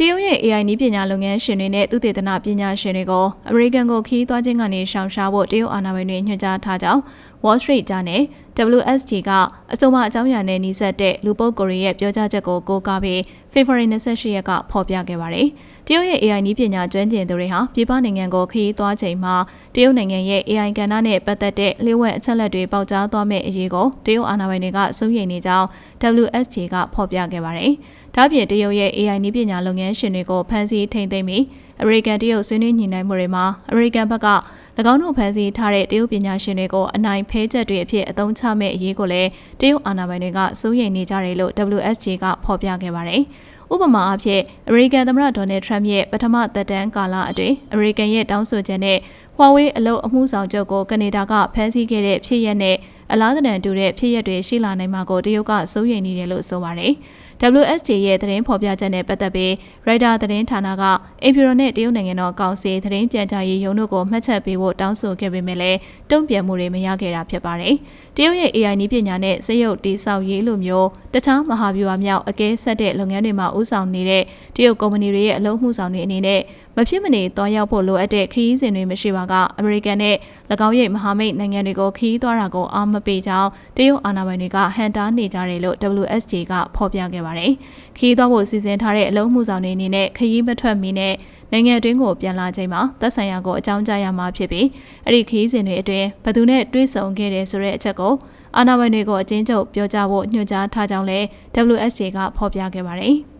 တရုတ်ရဲ့ AI နည်းပညာလုပ်ငန်းရှင်တွေနဲ့သုတေသနပညာရှင်တွေကိုအမေရိကန်ကိုခီးသွားခြင်းကနေရှောင်ရှားဖို့တရုတ်အာဏာပိုင်တွေညွှန်ကြားထားကြောင်း Wall Street ဂျာနယ် WSG ကအစုံမအကြောင်းအရာနဲ့နှီးစပ်တဲ့လူပုဂ္ဂိုလ်ရဲ့ပြောကြားချက်ကိုကိုးကားပြီး February 28ရက်ကဖော်ပြခဲ့ပါတယ်။တရုတ်ရဲ့ AI နည်းပညာကျွမ်းကျင်သူတွေဟာပြည်ပနိုင်ငံကိုခရီးသွားချိန်မှာတရုတ်နိုင်ငံရဲ့ AI ကဏ္ဍနဲ့ပတ်သက်တဲ့လျှို့ဝှက်အချက်လက်တွေပေါက်ကြားသွားမယ့်အရေးကိုတရုတ်အာဏာပိုင်တွေကစိုးရိမ်နေကြောင်း WSG ကဖော်ပြခဲ့ပါတယ်။ဒါ့အပြင်တရုတ်ရဲ့ AI နည်းပညာလုပ်ငန်းရှင်တွေကိုဖမ်းဆီးထိန်းသိမ်းပြီးအမေရိကန်တရုတ်ဆွေးနွေးညှိနှိုင်းမှုတွေမှာအမေရိကန်ဘက်က၎ င်းတို့ဖန်ဆီးထားတဲ့တရုတ်ပညာရှင်တွေကိုအနိုင်ဖဲချက်တွေအဖြစ်အသုံးချမဲ့အရေးကိုလည်းတရုတ်အာဏာပိုင်တွေကစိုးရိမ်နေကြတယ်လို့ WSG ကဖော်ပြခဲ့ပါတယ်။ဥပမာအဖြစ်အမေရိကန်သမ္မတဒေါ်နယ်ထရမ့်ရဲ့ပထမသက်တမ်းကာလအတွင်းအမေရိကန်ရဲ့တောင်းဆိုချက်နဲ့ Huawei အလုပ်အမှုဆောင်ချုပ်ကိုကနေဒါကဖမ်းဆီးခဲ့တဲ့ဖြစ်ရပ်နဲ့အလားတန်တူတဲ့ဖြစ်ရပ်တွေရှိလာနိုင်မှာကိုတရုတ်ကစိုးရိမ်နေတယ်လို့ဆိုပါတယ်။ WSJ ရဲ့သတင်းဖော်ပြချက်နဲ့ပတ်သက်ပြီး Reuters သတင်းဌာနကအင်ဖြူရိုနဲ့တရုတ်နိုင်ငံတော်ကောင်စီသတင်းပြန်ကြားရေးရုံးတို့ကိုမှတ်ချက်ပေးဖို့တောင်းဆိုခဲ့ပေမဲ့လည်းတုံ့ပြန်မှုတွေမရခဲ့တာဖြစ်ပါတယ်။တရုတ်ရဲ့ AI နည်းပညာနဲ့စက်ရုပ်တိစောက်ရေးလိုမျိုးတခြားမဟာဗျူဟာမြောက်အကဲဆက်တဲ့လုပ်ငန်းတွေမှာဦးဆောင်နေတဲ့တရုတ်ကုမ္ပဏီတွေရဲ့အလုံးမှုဆောင်တွေအနေနဲ့မဖြစ်မနေသွားရောက်ဖို့လိုအပ်တဲ့ခရီးစဉ်တွေမရှိပါကအမေရိကန်နဲ့၎င်းရဲ့မဟာမိတ်နိုင်ငံတွေကိုခရီးသွားတာကိုအားမပေးကြောင်းတရုတ်အာဏာပိုင်တွေကဟန်တားနေကြတယ်လို့ WSJ ကဖော်ပြခဲ့ပါတယ်။ခရီးသွားဖို့စီစဉ်ထားတဲ့အလုံးမှုဆောင်တွေအနေနဲ့ခရီးမထွက်မီနဲ့နိုင်ငံတွင်းကိုပြန်လာချိန်မှာသက်ဆိုင်ရာကိုအကြောင်းကြားရမှာဖြစ်ပြီးအဲ့ဒီခရီးစဉ်တွေအတွင်းဘသူနဲ့တွေ့ဆုံခဲ့တယ်ဆိုတဲ့အချက်ကိုအာဏာပိုင်တွေကိုအချင်းချုပ်ပြောကြားဖို့ညွှန်ကြားထားကြောင်းလည်း WSJ ကဖော်ပြခဲ့ပါတယ်။